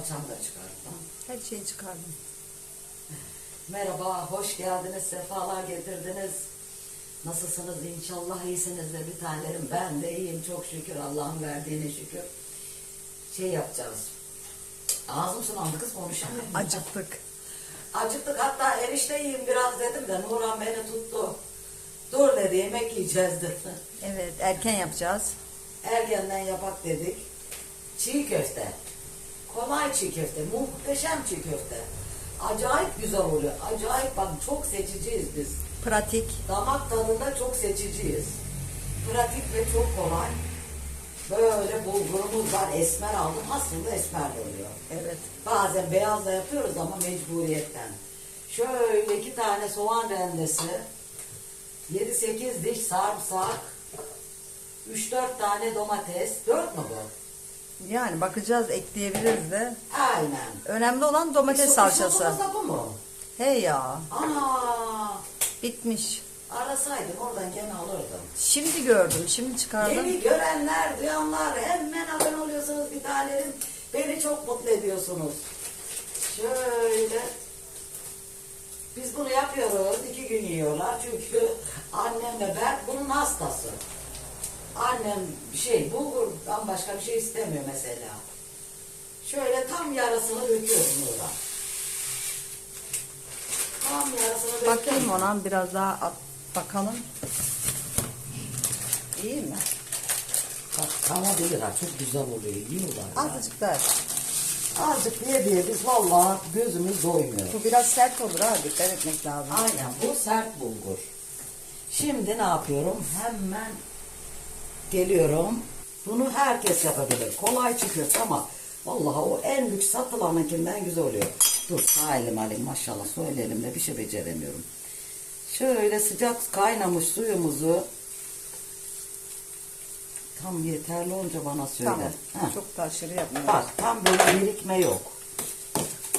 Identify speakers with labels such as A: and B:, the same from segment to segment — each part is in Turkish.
A: Salçamı da çıkarttım.
B: Her şeyi çıkardım.
A: Merhaba, hoş geldiniz, sefalar getirdiniz. Nasılsınız? İnşallah iyisinizdir bir tanelerim. Ben de iyiyim çok şükür. Allah'ın verdiğine şükür. Şey yapacağız. Ağzım sulandı kız konuşamıyorum.
B: Acıktık.
A: Acıktık hatta erişte yiyeyim biraz dedim de Nurhan beni tuttu. Dur dedi yemek yiyeceğiz dedi.
B: Evet erken yapacağız.
A: Ergenden yapak dedik. Çiğ köfte. Kolay çiğ köfte. Muhteşem çiğ köfte. Acayip güzel oluyor. Acayip bak çok seçiciyiz biz.
B: Pratik.
A: Damak tadında çok seçiciyiz. Pratik ve çok kolay. Böyle bulgurumuz var. Esmer aldım. Aslında esmer de oluyor.
B: Evet.
A: Bazen beyaz da yapıyoruz ama mecburiyetten. Şöyle iki tane soğan rendesi, 7-8 diş sarımsak, 3-4 tane domates, 4 mu bu?
B: Yani bakacağız ekleyebiliriz de.
A: Aynen.
B: Önemli olan domates
A: İso-
B: salçası.
A: isomuz da bu mu?
B: Hey ya.
A: Ana!
B: Bitmiş.
A: Arasaydım oradan gene alırdım.
B: Şimdi gördüm. Şimdi çıkardım.
A: Beni görenler, duyanlar hemen abone oluyorsunuz bir tanelerim. Beni çok mutlu ediyorsunuz. Şöyle. Biz bunu yapıyoruz. iki gün yiyorlar. Çünkü annemle ben bunun hastası. Annem şey bulgurdan başka bir şey istemiyor mesela. Şöyle tam yarısını döküyorum burada. Tam yarısını döküyorum.
B: Bakayım ona biraz daha at, bakalım. İyi mi?
A: Bak kana değil ha çok güzel oluyor. Yiyorlar. ya.
B: Azıcık daha.
A: Azıcık diye diye biz vallahi gözümüz doymuyor.
B: Bu biraz sert olur ha. Dikkat etmek lazım.
A: Aynen bu sert bulgur. Şimdi ne yapıyorum? Hemen geliyorum. Bunu herkes yapabilir. Kolay çıkıyor ama vallahi o en lüks satılanınkinden güzel oluyor. Dur sağ elim alayım maşallah sol elimle bir şey beceremiyorum. Şöyle sıcak kaynamış suyumuzu tam yeterli olunca bana söyle.
B: Tamam.
A: Heh.
B: Çok da aşırı yapmıyoruz.
A: Bak tam böyle birikme yok.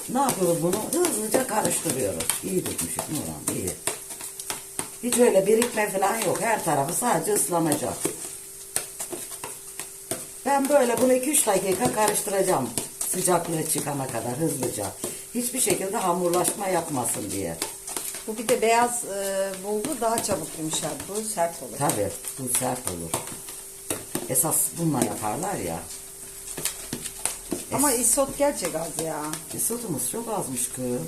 A: Ne yapıyoruz bunu? Hızlıca karıştırıyoruz. İyi tutmuşuz Nurhan iyi. Hiç öyle birikme falan yok. Her tarafı sadece ıslanacak. Ben böyle bunu 2-3 dakika karıştıracağım. Sıcaklığı çıkana kadar hızlıca. Hiçbir şekilde hamurlaşma yapmasın diye.
B: Bu bir de beyaz e, bulgur daha çabuk yumuşar. Bu sert olur.
A: Tabii bu sert olur. Esas bununla yaparlar ya.
B: Ama isot gerçek az ya.
A: Isıtımız çok azmış kız.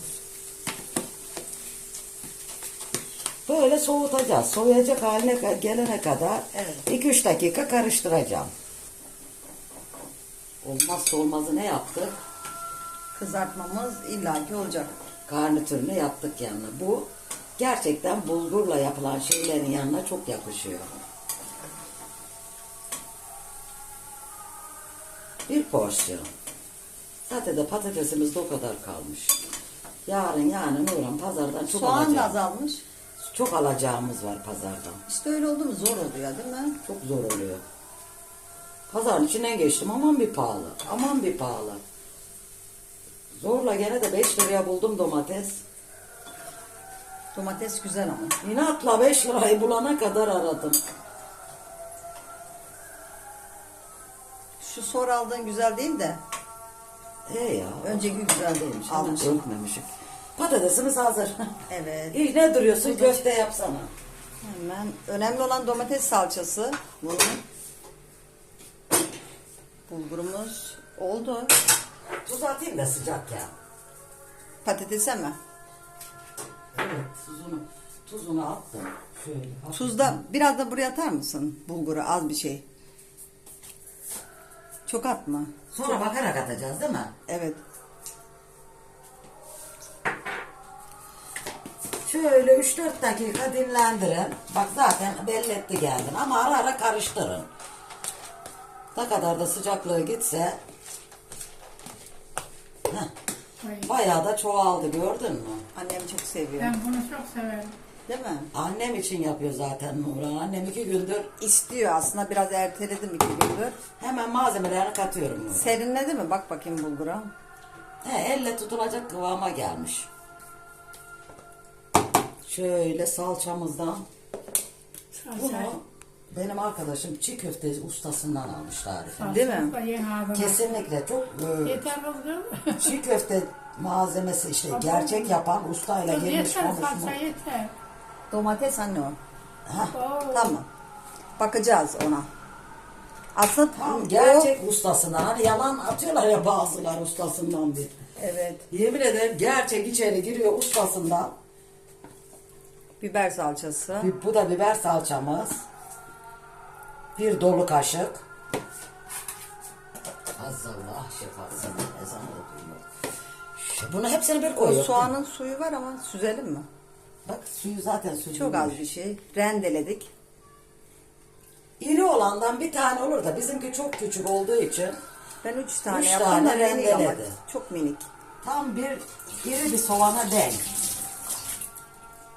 A: Böyle soğutacağız. Soğuyacak haline gelene kadar
B: Evet.
A: 2-3 dakika karıştıracağım. Olmazsa olmazı ne yaptık?
B: Kızartmamız illaki olacak.
A: Garnitürünü yaptık yanına. Bu gerçekten bulgurla yapılan şeylerin yanına çok yakışıyor. Bir porsiyon. Zaten de patatesimiz de o kadar kalmış. Yarın yani Nurhan pazardan çok
B: Soğan da
A: alacağım.
B: azalmış.
A: Çok alacağımız var pazardan.
B: İşte öyle oldu mu zor oluyor değil mi?
A: Çok zor oluyor. Pazarın içinden geçtim. Aman bir pahalı. Aman bir pahalı. Zorla gene de 5 liraya buldum domates.
B: Domates güzel ama.
A: İnatla 5 lirayı bulana kadar aradım.
B: Şu sonra aldığın güzel değil de.
A: E ya.
B: Önceki güzel
A: değilmiş.
B: Almış.
A: Hemen Örtmemişim. Patatesimiz hazır.
B: Evet.
A: İyi ne duruyorsun? Köfte yapsana.
B: Hemen. Önemli olan domates salçası. Bunun. Bulgurumuz oldu.
A: Tuz atayım da sıcak ya.
B: Patatese mi?
A: Evet tuzunu, tuzunu attım. Şöyle.
B: Tuzda biraz da buraya atar mısın? Bulguru az bir şey. Çok atma.
A: Sonra bakarak atacağız değil mi?
B: Evet.
A: Şöyle 3-4 dakika dinlendirin. Bak zaten belli etti geldin ama ara ara karıştırın. Ne kadar da sıcaklığı gitse Heh, bayağı da çoğaldı gördün mü?
B: Annem çok seviyor.
C: Ben bunu çok severim.
B: Değil mi?
A: Annem için yapıyor zaten Nurhan. Annem iki gündür
B: İstiyor aslında biraz erteledim iki gündür.
A: hemen malzemelerini katıyorum. Nurhan.
B: Serinledi mi? Bak bakayım bulgura.
A: He, elle tutulacak kıvama gelmiş. Şöyle salçamızdan
C: Salça.
A: bunu benim arkadaşım çiğ köfte ustasından almış tarifi.
B: Değil mi?
A: Kesinlikle çok e,
C: Yeter kızım.
A: çiğ köfte malzemesi işte gerçek yapan ustayla girmiş
C: yeter
A: konuşmuş.
C: salça yeter.
B: Domates anne o.
A: Hah,
C: Oo.
B: Tamam. Bakacağız ona. Aslında
A: Tam
B: o-
A: gerçek ustasından. Hani yalan atıyorlar ya bazılar ustasından bir.
B: Evet.
A: Yemin ederim gerçek içeri giriyor ustasından.
B: Biber salçası.
A: Bir- Bu da biber salçamız. Bir dolu kaşık. Azallah şefası. Ezanı da duyuyor. Şu- Bunu hepsini bir
B: O
A: koyuyor.
B: soğanın suyu var ama süzelim mi?
A: Bak suyu zaten suyu.
B: Çok az bir şey. Rendeledik.
A: İri olandan bir tane olur da bizimki çok küçük olduğu için
B: Ben üç tane
A: Üç
B: yaptım
A: tane
B: da
A: rendeledi.
B: çok minik.
A: tam bir iri bir soğana denk.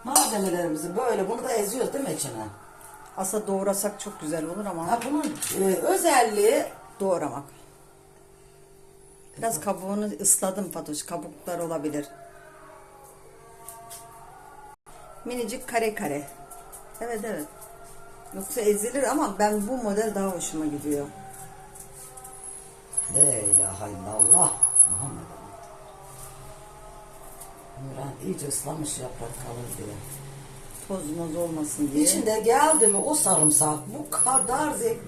A: Malzemelerimizi böyle bunu da eziyoruz değil mi içine?
B: Aslında doğrasak çok güzel olur ama
A: Ha bunun e, özelliği
B: doğramak. Biraz kabuğunu ısladım Fatoş. Kabuklar olabilir. Minicik kare kare. Evet evet. Yoksa ezilir ama ben bu model daha hoşuma gidiyor.
A: La ilahe illallah Muhammed Nurhan iyice ıslamış yaprak kalır diye.
B: Toz moz olmasın diye.
A: İçinde geldi mi o sarımsak bu kadar zevk.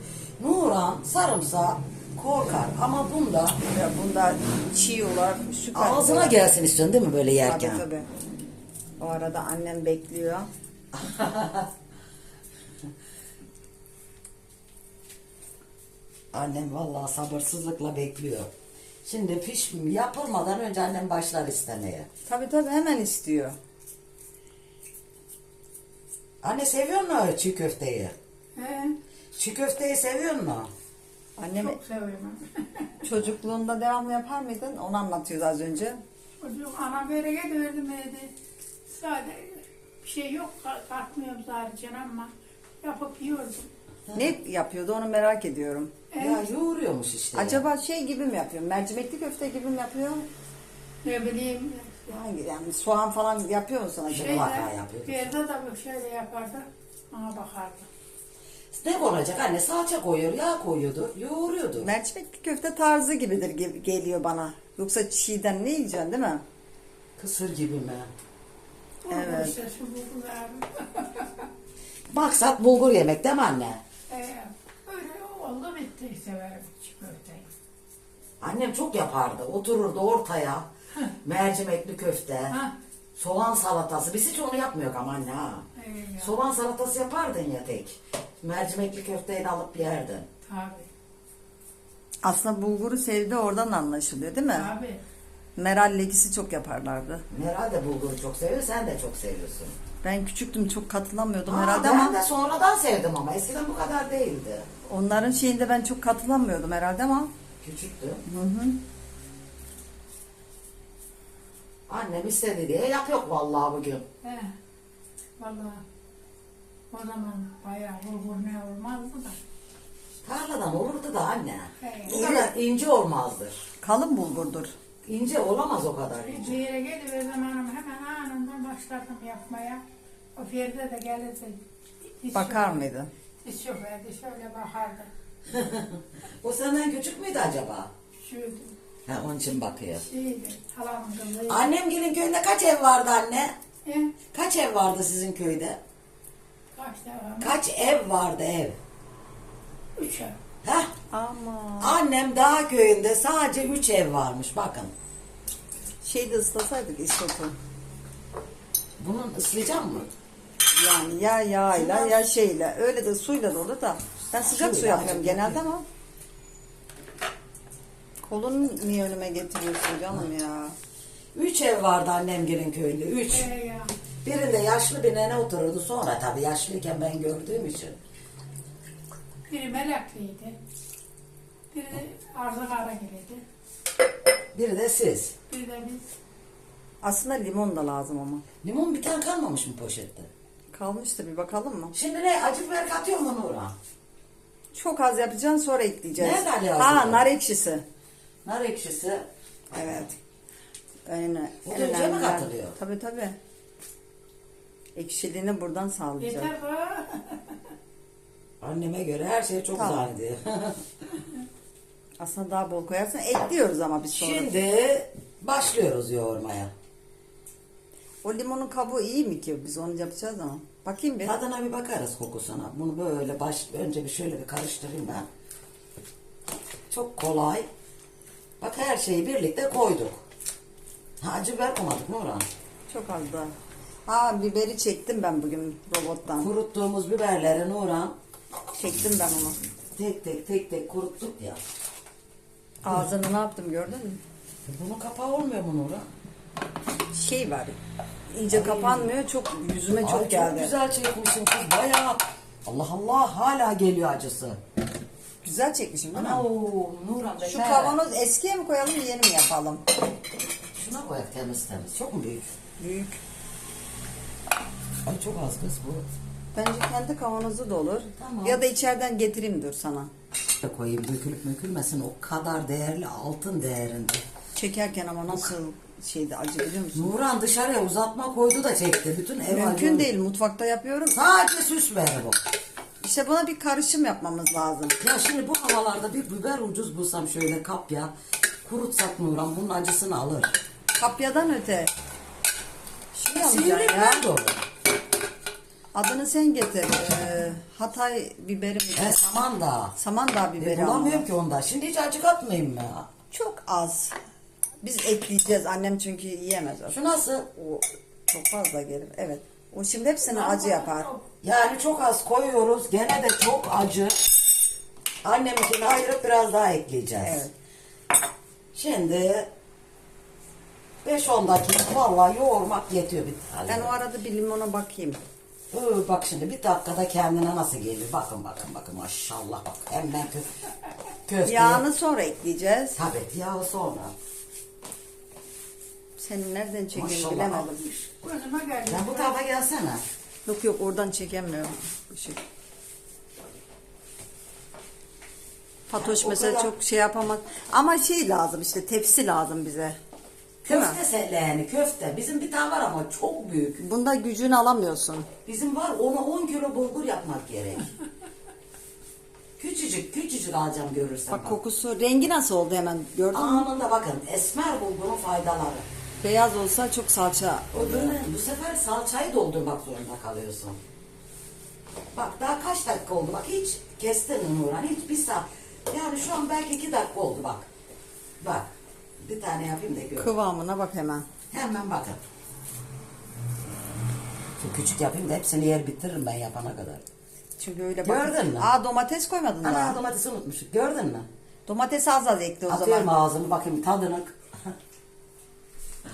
A: Nurhan sarımsak korkar ama bunda
B: Ya bunda çiğ olarak süper.
A: ağzına gelsin istiyorsun değil mi böyle yerken?
B: Tabii tabii. O arada annem bekliyor.
A: Annem vallahi sabırsızlıkla bekliyor. Şimdi piş yapılmadan önce annem başlar istemeye.
B: Tabii tabii hemen istiyor.
A: Anne seviyor mu çiğ köfteyi?
C: He,
A: Çiğ köfteyi seviyor mu?
B: Annem
C: çok seviyorum.
B: çocukluğunda devamlı yapar mıydın? Onu anlatıyordu az önce.
C: Çocuk anam böyle gidiverdim dedi. Sadece bir şey yok kalkmıyorum zaten ama yapıp yiyordum.
B: Ne yapıyordu onu merak ediyorum.
A: Ya yoğuruyormuş işte.
B: Acaba şey gibi mi yapıyor? Mercimekli köfte gibi mi yapıyor?
C: Ne bileyim.
B: Hangi yani soğan falan yapıyor musun acaba?
C: Şeyde,
A: vaka yapıyordu.
C: Feride de şöyle yapardı. Bana bakardı.
A: Ne konacak anne? Salça koyuyor, yağ koyuyordu, yoğuruyordu.
B: Mercimekli köfte tarzı gibidir ge- geliyor bana. Yoksa çiğden ne yiyeceksin değil mi?
A: Kısır gibi mi?
B: Evet.
C: İşte şu bulgular.
A: Maksat bulgur yemek değil mi anne?
C: Ee, öyle oldu bitti severim çikolatayı.
A: Annem çok yapardı. Otururdu ortaya. Mercimekli köfte,
C: Ha,
A: soğan salatası. Biz hiç onu yapmıyoruz ama anne ha. Soğan salatası yapardın ya tek. Mercimekli köfteyi alıp yerdin.
C: Tabii,
B: Aslında bulguru sevdi oradan anlaşılıyor değil mi?
C: tabii.
B: Meral lekisi çok yaparlardı.
A: Meral de bulguru çok seviyor, sen de çok seviyorsun.
B: Ben küçüktüm çok katılamıyordum
A: Aa,
B: herhalde
A: ben
B: ama
A: de sonradan sevdim ama eskiden bu kadar değildi.
B: onların şeyinde ben çok katılamıyordum herhalde ama
A: Küçüktü.
B: hı hı.
A: Annem istedi diye yapıyor vallahi bugün.
C: He. Vallahi o zaman bayağı bulgur ne olmazdı da.
A: Tarladan olurdu da anne.
C: He.
A: Bu kadar ince olmazdır.
B: kalın bulgurdur.
A: İnce olamaz o kadar
C: Bir
A: ince.
C: yere geliverdim hanım hemen anından başladım yapmaya. O Feride de gelirdi. Diz
B: Bakar mıydı?
C: Diz çökerdi şöyle bakardı.
A: O senden küçük müydü acaba?
C: Şuydu.
A: Ha, onun için bakıyor.
C: Şeydi. Halamın kızıydı.
A: Annemgilin köyünde kaç ev vardı anne?
C: He.
A: Kaç ev vardı sizin köyde?
C: Kaç
A: ev vardı ev?
C: Üç ay.
A: Heh,
B: Ama
A: annem dağ köyünde sadece üç ev varmış bakın.
B: şeyde ıslasaydık isotu.
A: Bunun ıslayacak mı?
B: Yani ya yağıyla ya şeyle. Öyle de suyla da olur da. Ben sıcak su
A: Suyla
B: yapıyorum genelde ama. Kolunu niye önüme getiriyorsun canım ya?
A: Üç ev vardı annemgilin köyünde. Üç.
C: Ya.
A: Birinde yaşlı bir nene otururdu. Sonra tabii yaşlıyken ben gördüğüm için.
C: Biri melekliydi. Biri arzı kara gelirdi.
A: Biri de siz.
C: Biri de biz.
B: Aslında limon da lazım ama.
A: Limon bir tane kalmamış mı poşette?
B: Kalmıştı bir bakalım mı?
A: Şimdi ne? Acı biber katıyor mu Nurhan?
B: Çok az yapacaksın sonra ekleyeceğiz.
A: Nerede Ali
B: Ha
A: hazırlıyor?
B: nar ekşisi.
A: Nar ekşisi.
B: Evet.
A: Önce mi
B: önemliler.
A: katılıyor?
B: Tabii tabii. Ekşiliğini buradan sağlayacağız.
C: Yeter bu.
A: Anneme göre her şey çok
B: Tamam.
A: zannediyor.
B: Aslında daha bol koyarsan ekliyoruz ama biz sonra.
A: Şimdi başlıyoruz yoğurmaya.
B: O limonun kabuğu iyi mi ki? Biz onu yapacağız ama. Bakayım bir.
A: Tadına bir bakarız kokusuna. Bunu böyle baş, önce bir şöyle bir karıştırayım ben. Çok kolay. Bak her şeyi birlikte koyduk. Ha, acı biber koymadık Nurhan.
B: Çok az daha. Ha biberi çektim ben bugün robottan.
A: Kuruttuğumuz biberleri Nurhan
B: Çektim ben onu.
A: tek tek tek tek kuruttuk ya.
B: Ağzını ne yaptım gördün mü?
A: Bunun kapağı olmuyor mu Nurhan?
B: Şey var. İyice kapanmıyor. Çok yüzüme çok
A: Ay,
B: geldi.
A: Çok güzel çekmişsin kız bayağı. Allah Allah hala geliyor acısı.
B: Güzel çekmişim değil mi?
A: Ana o Nurhan
B: Şu kavanoz eskiye mi koyalım yeni mi yapalım?
A: Şuna koyak temiz temiz. Çok mu büyük?
B: Büyük.
A: Ay çok az kız bu.
B: Bence kendi kavanozu da olur.
A: Tamam.
B: Ya da içeriden getireyim dur sana.
A: Da koyayım dökülüp dökülmesin o kadar değerli altın değerinde.
B: Çekerken ama nasıl şeydi acı biliyor musun?
A: Nurhan dışarıya uzatma koydu da çekti. Bütün ev
B: Mümkün
A: acıyor.
B: değil mutfakta yapıyorum.
A: Sadece süs ver bu.
B: İşte buna bir karışım yapmamız lazım.
A: Ya şimdi bu havalarda bir biber ucuz bulsam şöyle kapya. Kurutsak Nurhan bunun acısını alır.
B: Kapyadan öte. Şey
A: Sivri
B: ya. Adını sen getir. Ee, Hatay biberi mi?
A: E Samandağ.
B: Samandağ
A: E,
B: biberi
A: bulamıyorum
B: ama.
A: ki onda. Şimdi hiç acı katmayayım mı?
B: Çok az. Biz ekleyeceğiz. Annem çünkü yiyemez. o.
A: Şu nasıl?
B: O çok fazla gelir. Evet. O şimdi hepsini acı yapar.
A: Yani çok az koyuyoruz. Gene de çok acı. Anneminkini ayırıp biraz daha ekleyeceğiz.
B: Evet.
A: Şimdi 5-10 dakika vallahi yoğurmak yetiyor bir tane.
B: Ben o arada bir limona bakayım.
A: Öö, bak şimdi bir dakikada kendine nasıl gelir. Bakın bakın bakın maşallah bak. Hemen kö köfte.
B: Yağını sonra ekleyeceğiz.
A: Tabii yağı sonra.
B: Senin nereden çekeyim
A: Maşallah.
B: bilemedim.
C: Gözüme geldi.
A: Ya bu tarafa gelsene.
B: Yok yok oradan çekemiyorum. Işık. Fatoş
A: o
B: mesela
A: kadar-
B: çok şey yapamaz. Ama şey lazım işte tepsi lazım bize. Değil mi?
A: Köfte selleğeni köfte. Bizim bir tane var ama çok büyük.
B: Bunda gücünü alamıyorsun.
A: Bizim var ona 10 kilo bulgur yapmak gerek. küçücük küçücük alacağım görürsen
B: Bak
A: bak.
B: kokusu, rengi nasıl oldu hemen gördün mü?
A: Anında bakın esmer bulgurun faydaları.
B: Beyaz olsa çok salça.
A: Öbürüne bu sefer salçayı doldurmak zorunda kalıyorsun. Bak daha kaç dakika oldu bak hiç kestin Nurhan hiç bir saat. Yani şu an belki iki dakika oldu bak. Bak bir tane yapayım da gör.
B: Kıvamına bak hemen.
A: Hemen bakın. Şu küçük yapayım da hepsini yer bitiririm ben yapana kadar.
B: Çünkü öyle
A: Gördün
B: bakın.
A: mü?
B: Aa domates koymadın
A: Ana
B: daha.
A: domatesi unutmuşuk gördün mü?
B: Domatesi az az ekle o
A: Atıyorum
B: zaman.
A: ağzını bakayım tadını.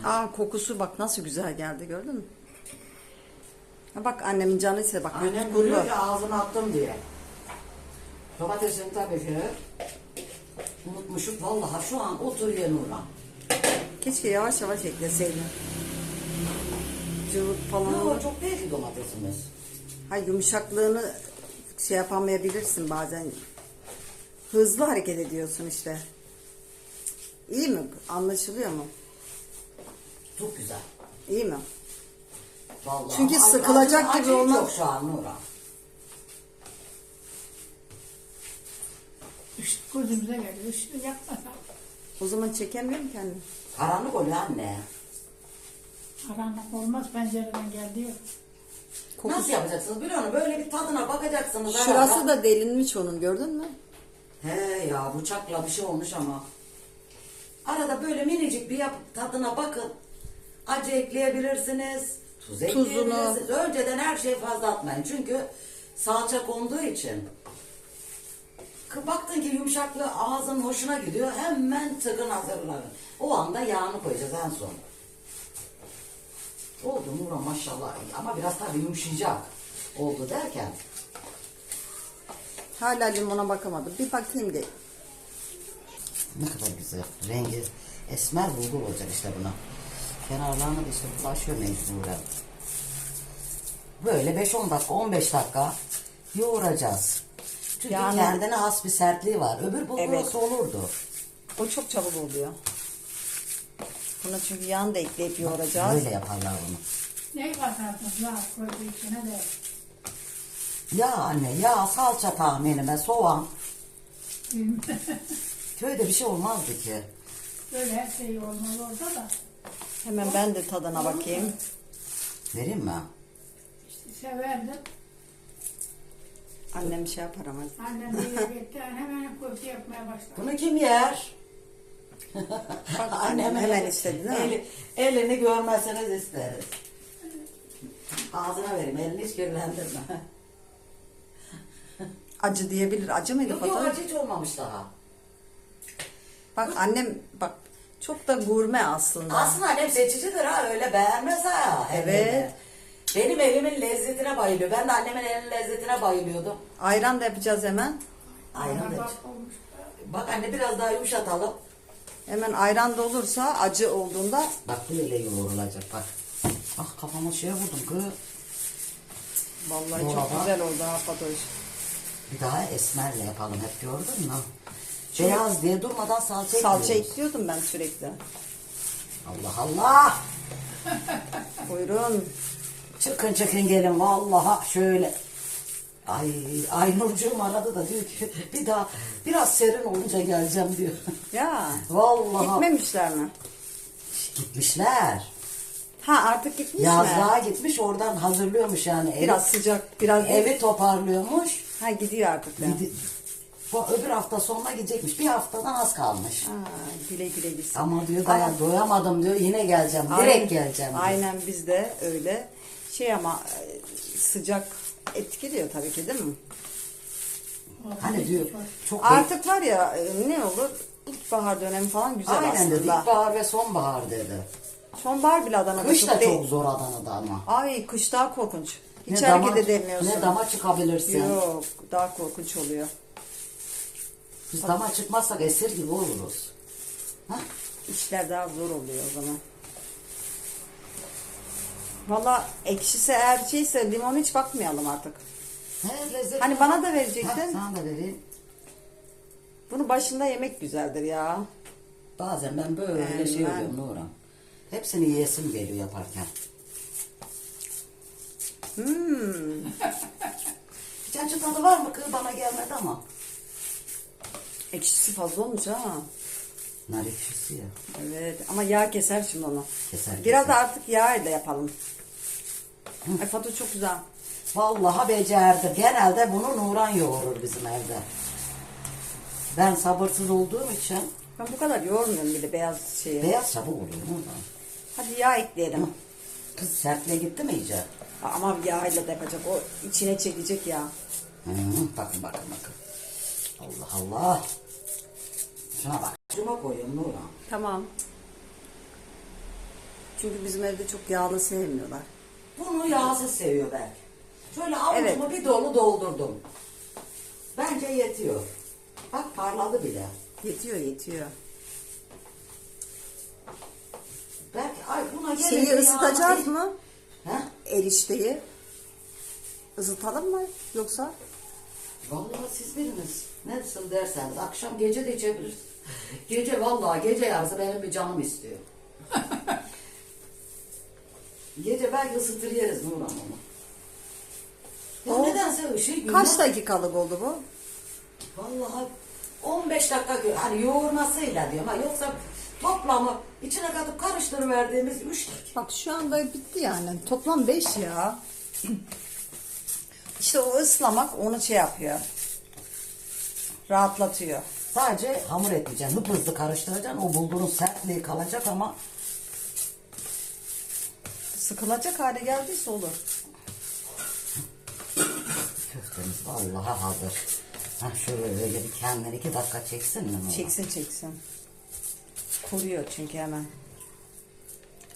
B: Aa kokusu bak nasıl güzel geldi gördün mü? Ha bak annemin canı ise bak.
A: Annem biliyor ya ağzına attım diye. Domatesini tabii ki unutmuşuk. Vallahi şu an oturuyor Nurhan.
B: Keşke yavaş yavaş ekleseydin. Cıvık falan
A: o çok değil ki domatesimiz.
B: Ha yumuşaklığını şey yapamayabilirsin bazen. Hızlı hareket ediyorsun işte. İyi mi? Anlaşılıyor mu?
A: Çok güzel.
B: İyi mi?
A: Vallahi.
B: Çünkü
A: Acı-
B: sıkılacak
A: acı-
B: gibi
A: acı
B: olmaz.
A: yok şu an Nurhan.
C: Işık gözümüze geldi. Işığı yakmasak.
B: O zaman çekemiyorum kendimi.
A: Karanlık oluyor anne.
C: Karanlık olmaz pencereden geldi.
A: Nasıl yapacaksınız biliyor musun? Böyle bir tadına bakacaksınız.
B: Şurası
A: herhalde.
B: da delinmiş onun gördün mü?
A: He ya bıçakla bir şey olmuş ama. Arada böyle minicik bir yap tadına bakın. Acı ekleyebilirsiniz. Tuz
B: Tuzunu.
A: ekleyebilirsiniz. Önceden her şeyi fazla atmayın. Çünkü salça konduğu için. Baktın ki yumuşaklığı ağzın hoşuna gidiyor. Hemen tıkın hazırlanın. O anda yağını koyacağız en son. Oldu Nurhan maşallah. Ama biraz tabii yumuşayacak. Oldu derken.
B: Hala limona bakamadım. Bir bakayım de.
A: Ne kadar güzel. Rengi esmer bulgur olacak işte buna. Kenarlarına da işte bulaşıyor mecburen. Böyle 5-10 dakika, 15 dakika yoğuracağız. Çünkü
B: Yani-
A: kendine has bir sertliği var. Öbür bulgur
B: Evet.
A: olurdu.
B: O çok çabuk oluyor. Buna çünkü yağını da ekleyip yoğuracağız.
A: Böyle yaparlar bunu.
C: Neyi katardın? Yağ koydu içine de.
A: Ya anne ya salça tahminime soğan. Köyde bir şey olmazdı ki.
C: Böyle her şey olmalı orada da.
B: Hemen ben de tadına bakayım.
A: Vereyim mi?
C: İşte severdim.
B: Annem şey yapar ama.
C: Annem bir gitti. Hemen köfte yapmaya başladı.
A: Bunu kim yer?
B: Bak annem hemen istedi değil mi?
A: Eli, elini görmezseniz isteriz. Ağzına vereyim, elini hiç kirlendirme.
B: Acı diyebilir. Acı mıydı
A: yok yok
B: Fatoş?
A: acı hiç olmamış daha.
B: Bak annem bak çok da gurme aslında.
A: Aslında annem seçicidir ha, öyle beğenmez ha.
B: Evet.
A: elini. Benim elimin lezzetine bayılıyor. Ben de annemin elinin lezzetine bayılıyordum.
B: Ayran da yapacağız hemen.
A: Ayran da
C: Bak.
A: Bak anne biraz daha yumuşatalım.
B: Hemen ayran da olursa acı olduğunda
A: Bak böyle yoğrulacak bak. Ah kafama şeye vurdum kız.
B: vallahi
A: Dolaba.
B: çok güzel oldu ha Fatoş.
A: Bir daha esmerle yapalım hep gördün mü? Beyaz diye durmadan salça
B: Salça
A: ekliyoruz.
B: ekliyordum ben sürekli.
A: Allah Allah.
B: Buyurun.
A: Çıkın çıkın gelin vallahi şöyle. Ay Aynurcuğum aradı da diyor ki bir daha biraz serin olunca geleceğim diyor.
B: Ya.
A: Vallahi.
B: Gitmemişler mi?
A: Gitmişler.
B: Ha artık gitmiş mi?
A: Yazlığa gitmiş oradan hazırlıyormuş yani. Evi,
B: Biraz sıcak, biraz
A: evi toparlıyormuş.
B: Ha gidiyor artık ya.
A: Gidi- Bu öbür hafta sonuna gidecekmiş. Bir haftadan az kalmış.
B: Ha, güle güle gitsin.
A: Ama diyor dayan doyamadım diyor yine geleceğim. Direkt geleceğim diyor.
B: Aynen biz de öyle. Şey ama e, sıcak etkiliyor tabii ki değil mi?
A: Hani diyor çok
B: Artık var ya e, ne olur ilkbahar dönemi falan güzel
A: Aynen dedi.
B: aslında.
A: İlkbahar ve sonbahar dedi.
B: Sonbahar bile Adana'da
A: Kış da
B: değil.
A: çok zor Adana'da ama.
B: Ay kış daha korkunç. Hiç hareket edemiyorsun.
A: Ne dama çıkabilirsin.
B: Yok daha korkunç oluyor.
A: Biz dama çıkmazsak esir gibi oluruz. Ha?
B: İşler daha zor oluyor o zaman. Valla ekşisi eğer şeyse limon hiç bakmayalım artık.
A: He, lezzet.
B: Hani bana da
A: Ha,
B: verecektin.
A: sana da vereyim.
B: Bunu başında yemek güzeldir ya.
A: Bazen ben böyle
B: Ben-
A: şey
B: ben-
A: oluyorum Nurhan. Hepsini yiyesim geliyor yaparken.
B: Hmm.
A: Hiç acı tadı var mı kız bana gelmedi ama.
B: Ekşisi fazla olmuş ha.
A: Nar ekşisi ya.
B: Evet ama yağ keser şimdi onu.
A: Keser,
B: Biraz
A: keser.
B: da artık yağ ile yapalım. Ay Fatu çok güzel.
A: Vallahi becerdi. Genelde bunu Nurhan yoğurur bizim evde. Ben sabırsız olduğum için
B: Ben bu kadar yoğurmuyorum bile beyaz şeyi.
A: beyaz çabuk oluyor Nurhan.
B: Hadi yağ ekleyelim.
A: Kız sertliğe gitti mi iyice?
B: Ama yağ ile de yapacak. O içine çekecek yağ.
A: Hı, bakın bakın bakın. Allah Allah. Şuna bak. Şuna koyuyorum Nurhan.
B: Tamam. Çünkü bizim evde çok yağlı sevmiyorlar.
A: Bunu yağsız seviyor belki. Şöyle avucumu bir dolu doldurdum. Bence yetiyor. Bak parladı bile.
B: Yetiyor yetiyor.
A: Belki ay buna gelince
B: Şeyi
A: yağlı
B: ısıtacağız
A: değil.
B: mı?
A: He?
B: Erişteyi. Isıtalım mı yoksa?
A: Vallahi siz biliniz. Nasıl derseniz. Akşam gece de içebiliriz. Gece vallahi gece yarısı benim bir canım istiyor. gece belki ısıtır yeriz Nurhan onu. Ya
B: O-
A: nedense gündüz-
B: Kaç dakikalık oldu bu?
A: Vallahi 15 dakika gö- hani yoğurmasıyla diyorum ha yoksa toplamı içine katıp karıştırıverdiğimiz 3 dakika.
B: Bak şu anda bitti yani. Toplam 5 ya. İşte o ıslamak onu şey yapıyor. Rahatlatıyor.
A: Sadece hamur etmeyeceksin. Hıp hızlı karıştıracaksın. O bulgurun sertliği kalacak ama
B: Sıkılacak hale geldiyse olur.
A: köftemiz vallahi hazır. Ha şöyle bir kendini iki dakika çeksin mi?
B: Çeksin çeksin. Kuruyor çünkü hemen.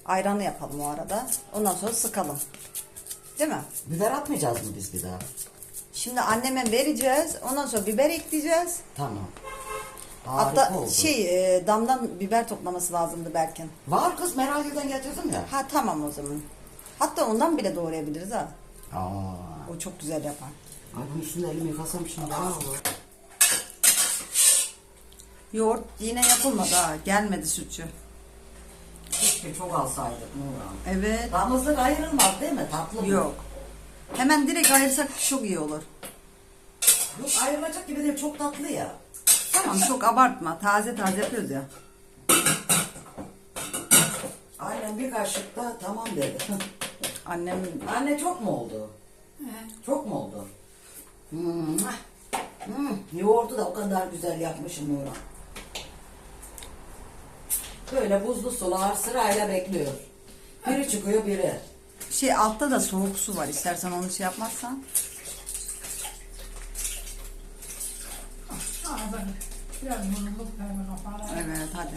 B: Ayranı yapalım o arada. Ondan sonra sıkalım. Değil mi?
A: Biber atmayacağız mı biz bir daha?
B: Şimdi anneme vereceğiz. Ondan sonra biber ekleyeceğiz.
A: Tamam. Harika
B: Hatta
A: oldu.
B: şey e, damdan biber toplaması lazımdı Berkin.
A: Var kız merak eden getirdim ya.
B: Ha tamam o zaman. Hatta ondan bile doğrayabiliriz ha.
A: Aa.
B: O çok güzel yapar.
A: Ay bunun üstünde elimi yıkasam şimdi daha olur.
B: Yoğurt yine yapılmadı ha. Gelmedi sütçü.
A: Keşke çok alsaydık Nurhan.
B: Evet.
A: Damızlık ayrılmaz değil mi? Tatlı mı?
B: Yok. Hemen direkt ayırsak çok iyi olur.
A: Yok ayrılacak gibi değil çok tatlı ya.
B: Tamam çok abartma. Taze taze yapıyoruz ya.
A: Aynen bir kaşık da tamam dedi.
B: Annem
A: Anne çok mu oldu?
C: He.
A: Çok mu oldu? Hmm. Hmm. Yoğurdu da o kadar güzel yapmışım Nurhan. Böyle buzlu sular sırayla bekliyor. Biri çıkıyor biri.
B: şey altta da soğuk su var. İstersen onu şey yapmazsan.
C: Ağzını biraz kapalı.
B: Evet hadi.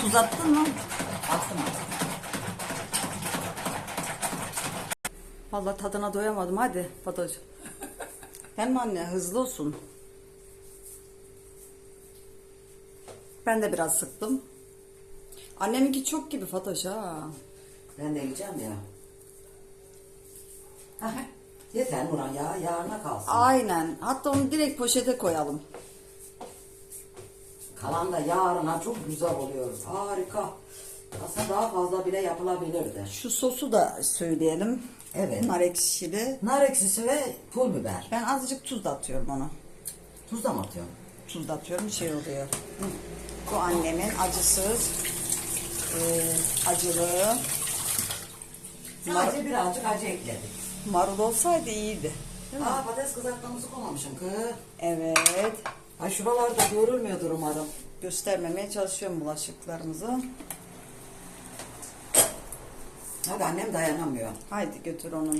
B: Tuz attın mı?
A: Attım attım.
B: Vallahi tadına doyamadım. Hadi Fatoş. Hem anne hızlı olsun. Ben de biraz sıktım. Anneminki çok gibi Fatoş ha.
A: Ben de yiyeceğim ya. Yeter Nurhan ya. Yarına kalsın.
B: Aynen. Hatta onu direkt poşete koyalım.
A: Kalan da yarına çok güzel oluyor. Harika. Aslında daha fazla bile yapılabilirdi.
B: Şu sosu da söyleyelim.
A: Evet.
B: Nar ekşili.
A: Nar ekşisi ve pul biber.
B: Ben azıcık tuz da atıyorum ona.
A: Tuz da mı atıyorum?
B: Tuz da atıyorum şey oluyor. Hı. Bu annemin acısız, e, acılı.
A: Sadece birazcık acı ekledik.
B: Marul olsaydı iyiydi. Değil mi?
A: Aa patates kızartmamızı koymamışım kız.
B: Evet.
A: Ay şuralarda görülmüyordur umarım.
B: Göstermemeye çalışıyorum bulaşıklarımızı.
A: Hadi annem dayanamıyor.
B: Haydi götür onu.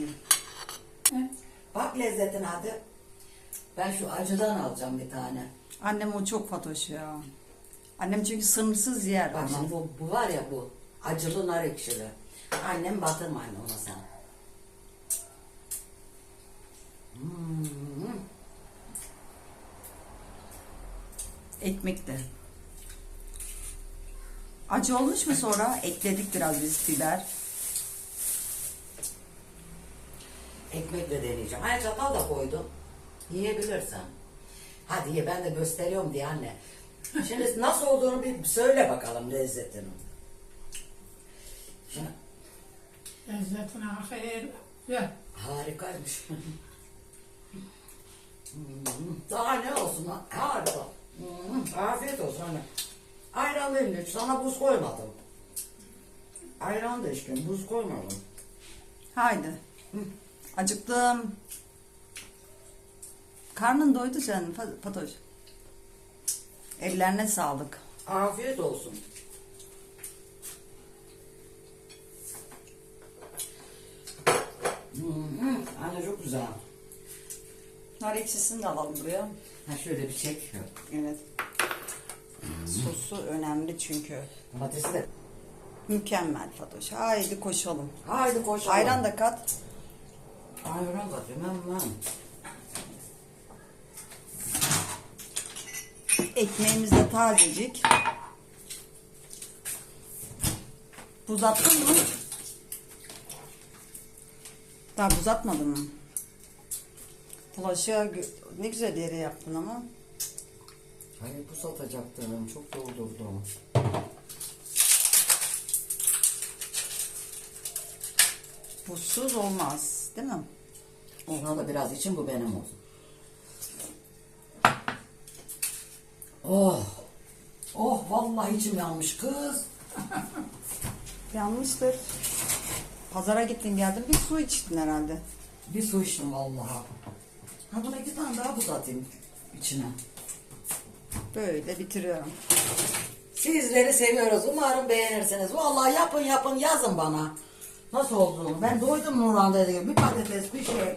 C: He.
A: Bak lezzetine hadi. Ben şu acıdan alacağım bir tane.
B: Annem o çok fatoş ya. Annem çünkü sınırsız yer.
A: Bak bu, bu var ya bu. Acılı nar ekşili. Annem batırma anne ona sen. Hmm.
B: Ekmek de. Acı olmuş mu sonra? Ekledik biraz biz biber.
A: Ekmekle deneyeceğim. Hani çatal da koydum. Yiyebilirsen. Hadi ye ben de gösteriyorum diye anne. Şimdi nasıl olduğunu bir söyle bakalım lezzetini. Şimdi
C: Lezzetine. Güzel.
A: harikaymış. Daha ne olsun ha? Harika. Hmm, Afiyet olsun anne. Ayranlıyım hiç sana buz koymadım. Ayran da içtim buz koymadım.
B: Haydi. Acıktım. Karnın doydu canım Fa- Fatoş. Ellerine sağlık.
A: Afiyet olsun. Hmm, anne çok güzel.
B: Nar ekşisini de alalım buraya.
A: Ha şöyle bir çek.
B: Evet. Sosu önemli çünkü.
A: Domatesi de.
B: Mükemmel Fatoş. Haydi koşalım.
A: Haydi koşalım.
B: Ayran da kat.
A: Ayran katıyorum hemen.
B: Ekmeğimiz de tazecik. Buz attın mı? Daha buz atmadın mı? Bulaşığa ne güzel yere yaptın ama.
A: Hayır bu satacaktım. Çok doldurdum.
B: Buzsuz olmaz değil mi?
A: Ona da biraz için bu benim olsun. Oh. Oh vallahi içim yanmış kız.
B: Yanmıştır. Pazara gittin geldin bir su içtin herhalde.
A: Bir su içtim vallahi. Ha buna iki tane daha buz atayım içine.
B: Böyle bitiriyorum.
A: Sizleri seviyoruz. Umarım beğenirsiniz. Vallahi yapın yapın yazın bana. Nasıl olduğunu. Ben doydum Nurhan gibi. Bir patates bir şey.